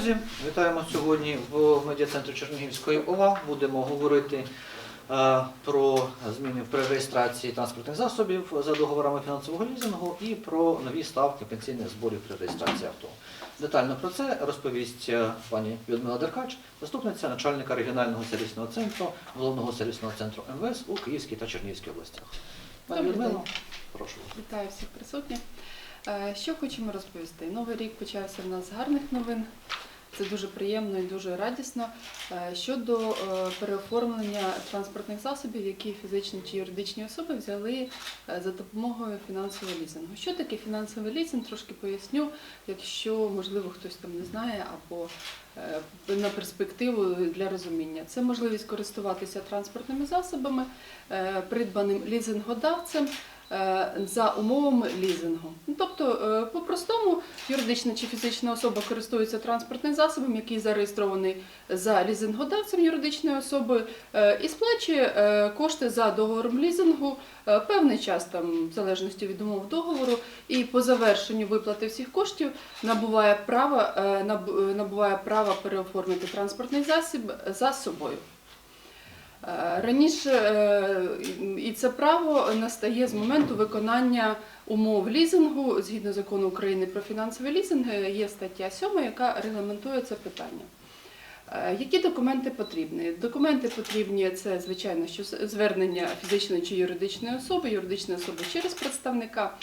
друзі, вітаємо сьогодні в медіа-центрі Чернігівської ОВА. Будемо говорити е, про зміни в перереєстрації транспортних засобів за договорами фінансового лізингу і про нові ставки пенсійних зборів при реєстрації авто. Детально про це розповість е, пані Людмила Деркач, заступниця начальника регіонального сервісного центру головного сервісного центру МВС у Київській та Чернігівській областях. Пані Людмила, прошу вас. Вітаю всіх присутніх. Е, Що хочемо розповісти? Новий рік почався в нас з гарних новин. Це дуже приємно і дуже радісно. Е, Щодо е, переоформлення транспортних засобів, які фізичні чи юридичні особи взяли е, за допомогою фінансового лізингу. Що таке фінансовий лізинг? Трошки поясню, якщо можливо хтось там не знає або на перспективу для розуміння. Це можливість користуватися транспортними засобами, придбаним лізингодавцем за умовами лізингу. Ну, Тобто, е, по-простому, юридична чи фізична особа користується транспортним засобом, який зареєстрований за лізингодавцем юридичної особи, е, і сплачує е, кошти за договором лізингу е, певний час, там, в залежності від умов договору, і по завершенню виплати всіх коштів набуває е, е, набуває права переоформити транспортний засіб за собою. Е, Раніше е, і це право настає з моменту виконання умов лізингу згідно закону України про фінансовий лізинг. Є стаття 7, яка регламентує це питання. Е, Які документи потрібні? Документи потрібні це, звичайно, що звернення фізичної чи юридичної особи, юридичної особи через представника.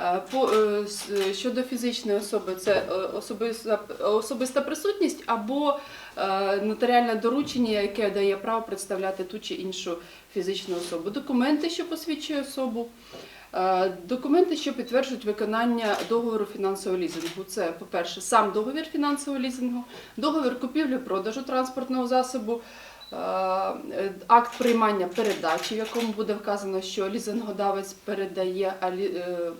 Е, По, е, щодо фізичної особи, це е, особиста, особиста присутність або е, нотаріальне доручення, яке дає право представляти ту чи іншу фізичну особу. Документи, що посвідчує особу. Е, Документи, що підтверджують виконання договору фінансового лізингу. Це, по-перше, сам договір фінансового лізингу, договір купівлі-продажу транспортного засобу, е, акт приймання передачі, в якому буде вказано, що лізингодавець передає, а, е,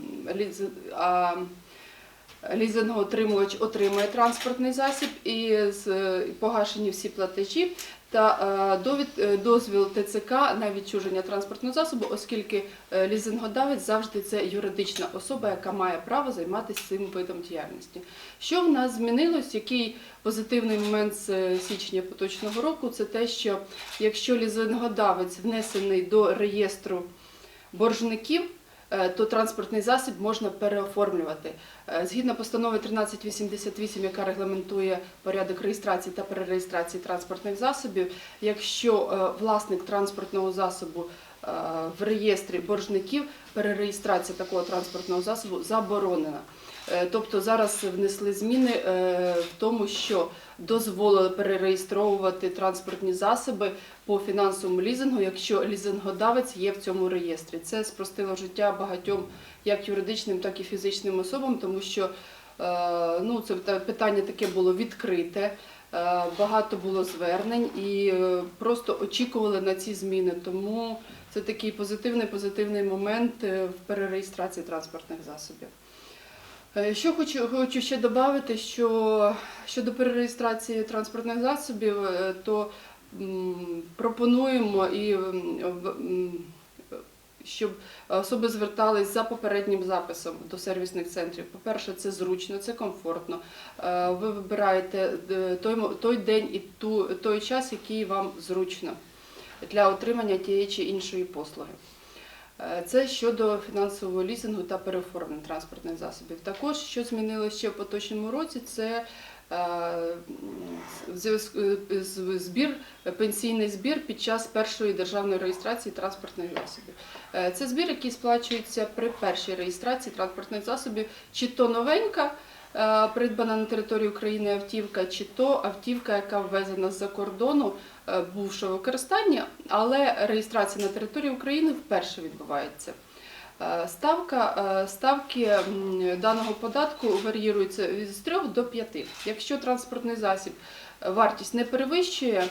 лізингоотримувач отримує транспортний засіб і погашені всі платежі та е, довід, е, дозвіл ТЦК на відчуження транспортного засобу, оскільки е, лізингодавець завжди це юридична особа, яка має право займатися цим видом діяльності. Що в нас змінилось? Який позитивний момент з січня поточного року? Це те, що якщо лізингодавець внесений до реєстру боржників, то транспортний засіб можна переоформлювати. Е, Згідно постанови 1388, яка регламентує порядок реєстрації та перереєстрації транспортних засобів, якщо е, власник транспортного засобу е, в реєстрі боржників, перереєстрація такого транспортного засобу заборонена. Е, Тобто зараз внесли зміни е, в тому, що дозволили перереєстровувати транспортні засоби по фінансовому лізингу, якщо лізингодавець є в цьому реєстрі. Це спростило життя багатьом як юридичним, так і фізичним особам, тому що е, ну, це та- питання таке було відкрите. Багато було звернень і просто очікували на ці зміни. Тому це такий позитивний позитивний момент в перереєстрації транспортних засобів. Е, Що хочу, хочу ще додати, що щодо перереєстрації транспортних засобів, е, то пропонуємо і щоб особи звертались за попереднім записом до сервісних центрів. По-перше, це зручно, це комфортно. Е, Ви вибираєте той, той день і ту, той час, який вам зручно для отримання тієї чи іншої послуги. Е, Це щодо фінансового лізингу та переоформлення транспортних засобів. Також, що змінилося ще в поточному році, це е, збір, пенсійний збір під час першої державної реєстрації транспортних засобів. Е, Це збір, який сплачується при першій реєстрації транспортних засобів, чи то новенька. Е, Придбана на території України автівка, чи то автівка, яка ввезена з-за кордону, е, бувшого використання, але реєстрація на території України вперше відбувається. Е, Ставка, ставки даного податку варіюються від 3 до 5. Якщо транспортний засіб вартість не перевищує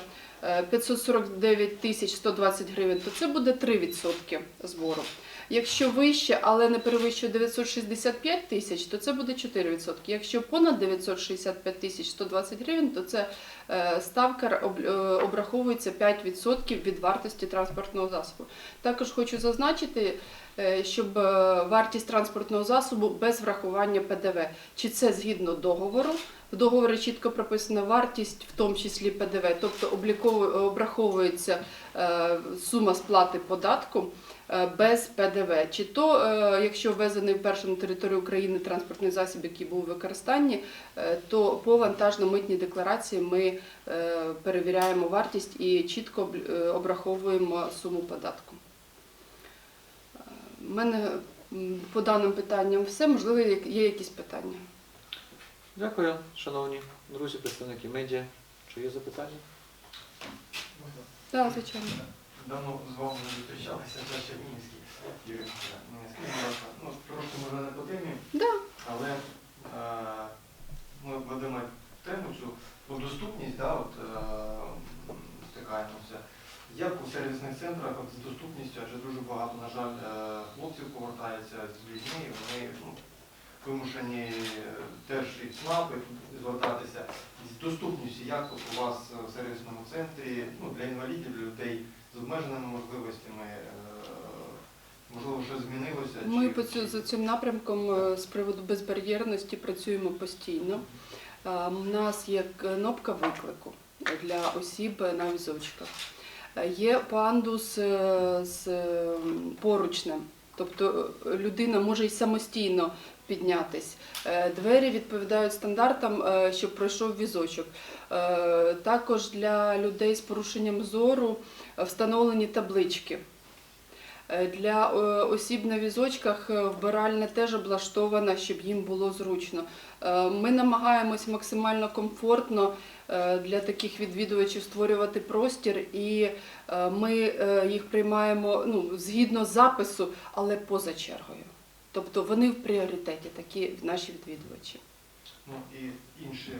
е, 549 тисяч 120 гривень, то це буде 3% збору. Якщо вище, але не перевищує 965 тисяч, то це буде 4%. Якщо понад 965 тисяч 120 гривень, то це е, ставка е, обраховується 5% від вартості транспортного засобу. Також хочу зазначити, щоб е, вартість транспортного засобу без врахування ПДВ. Чи це згідно договору В договорі чітко прописана вартість, в тому числі ПДВ, тобто обраховується е, сума сплати податку е, без ПДВ. Чи то, е, якщо ввезений вперше на територію України транспортний засіб, який був у використанні, е, то по вантажно-митній декларації ми е, перевіряємо вартість і чітко е, обраховуємо суму податку. У мене по даним питанням все. Можливо, є- якісь питання. Дякую, шановні друзі, представники медіа. Чи є запитання? Так, звичайно. Давно з вами не зустрічалися, це Чернігівський. Юрій ну, трошки може не по темі, Да. але е, ми ведемо тему цю про доступність, да, от, е, стикаємося. Як у сервісних центрах от, з доступністю, адже дуже багато, на жаль, е, хлопців повертаються з людьми, і вони ну, вимушені е, теж і ЦНАПи звертатися. З доступністю, як от у вас е, в сервісному центрі, ну, для інвалідів, для людей з обмеженими можливостями, е, можливо, що змінилося? Ми по цю, за цим напрямком з приводу безбар'єрності працюємо постійно. У нас є кнопка виклику для осіб на візочках. Є пандус з поручнем, тобто е, людина може й самостійно піднятись. Е, Двері відповідають стандартам, е, щоб пройшов візочок. Також для людей з порушенням зору встановлені таблички. Для осіб на візочках вбиральня теж облаштована, щоб їм було зручно. Е, Ми намагаємось максимально комфортно е, для таких відвідувачів створювати простір, і е, ми їх приймаємо ну, згідно запису, але поза чергою. Тобто вони в пріоритеті, такі наші відвідувачі. Ну і інші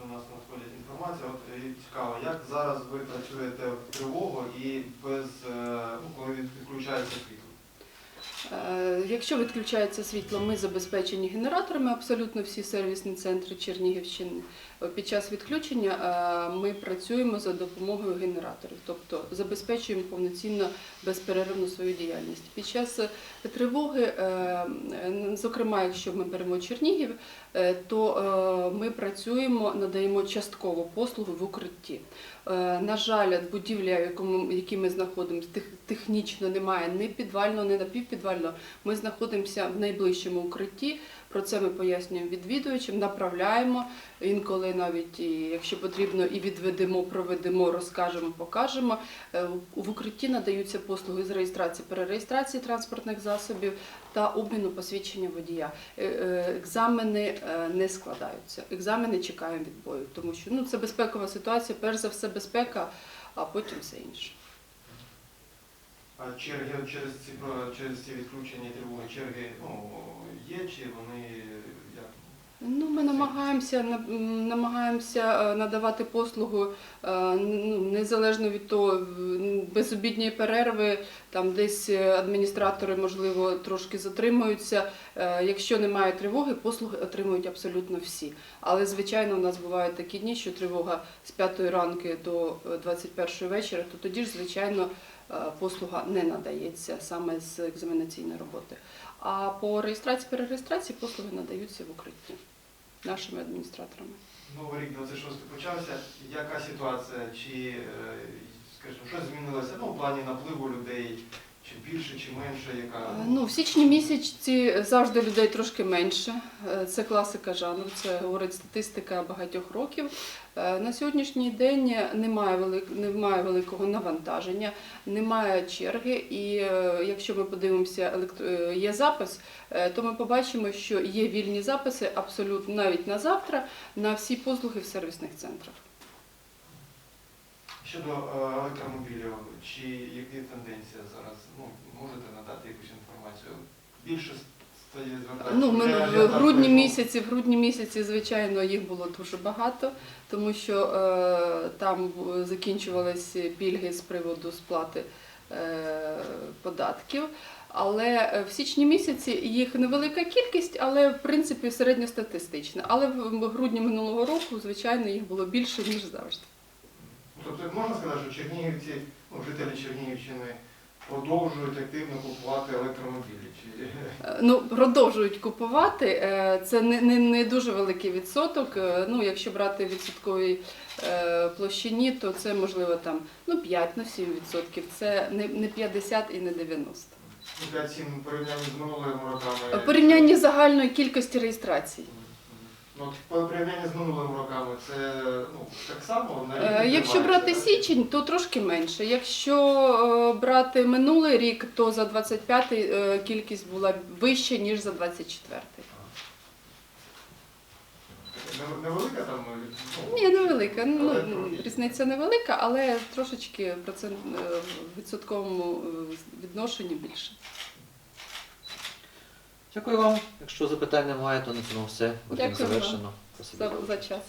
до нас надходять інформація. От цікаво, як зараз ви працюєте в тривогу і без ну, коли від- відключається світло? Е, Якщо відключається світло, ми забезпечені генераторами, абсолютно всі сервісні центри Чернігівщини. Е, Під час відключення е, ми працюємо за допомогою генераторів, тобто забезпечуємо повноцінно безперервну свою діяльність. Під час тривоги, зокрема, якщо ми беремо Чернігів, то ми працюємо, надаємо частково послугу в укритті. На жаль, будівля, в якій ми знаходимося, технічно немає ні підвального, ні напівпідвального. Ми знаходимося в найближчому укритті. Про це ми пояснюємо відвідувачам, направляємо інколи навіть, якщо потрібно, і відведемо, проведемо, розкажемо, покажемо. Е, В укритті надаються послуги з реєстрації, перереєстрації транспортних засобів та обміну посвідчення водія. Е, е, Екзамени не складаються. Екзамени чекаємо відбою, тому що ну, це безпекова ситуація, перш за все безпека, а потім все інше. А черги через ці через ці відключення тривоги черги ну, є чи вони як? Ну, ми намагаємося намагаємося е, надавати послугу е, ну, незалежно від того, в- без обідньої перерви, там десь е, адміністратори, можливо, трошки затримуються. Якщо немає тривоги, послуги отримують абсолютно всі. Але, звичайно, у нас бувають такі дні, що тривога з 5 ранки до е, 21 вечора, то тоді ж, звичайно, послуга не надається саме з екзаменаційної роботи. А по реєстрації перереєстрації послуги надаються в укритті нашими адміністраторами. Новий рік 26 почався. Яка ситуація? Чи е, скажімо, що змінилося ну, в плані напливу людей? Чи більше, чи менше? Яка Е, Ну, в січні місяці завжди людей трошки менше. Е, Це класика жанру, це говорить статистика багатьох років. Е, На сьогоднішній день немає, велик... немає великого навантаження, немає черги. І якщо ми подивимося, є запис, то ми побачимо, що є вільні записи абсолютно навіть на завтра на всі послуги в сервісних центрах. Щодо е, електромобілів, чи які тенденції зараз? Ну, можете надати якусь інформацію? Більше стає звертатися? Ну, ми в грудні місяці, в грудні місяці, звичайно, їх було дуже багато, тому що е, там закінчувалися пільги з приводу сплати е, податків. Але е, в січні місяці їх невелика кількість, але в принципі середньостатистична. Але в грудні минулого року, звичайно, їх було більше ніж завжди. Тобто можна сказати, що чернігівці, ну, жителі Чернігівщини продовжують активно купувати електромобілі? Чи... Е, Ну, продовжують купувати. Е, Це не, не, не дуже великий відсоток. Е, Ну, якщо брати відсотковій площині, то це можливо там ну, 5 на 7 відсотків. Це не, не 50 і не 90. Ну, 5-7 в порівнянні з минулими роками. В порівнянні загальної кількості реєстрацій. Ну, от порівнянні з минулими роками це ну, так само? на Е, Якщо брати січень, то трошки менше. Якщо е, брати минулий рік, то за 25-й е, кількість була вища, ніж за 24-й. Не- Невелика там? ну, Ні, невелика. Ну, Але трохи. різниця невелика, але трошечки процент е, в відсотковому е, відношенні більше. Дякую вам. Якщо запитань немає, то на цьому все. буде Дякую вам. завершено. За, за час.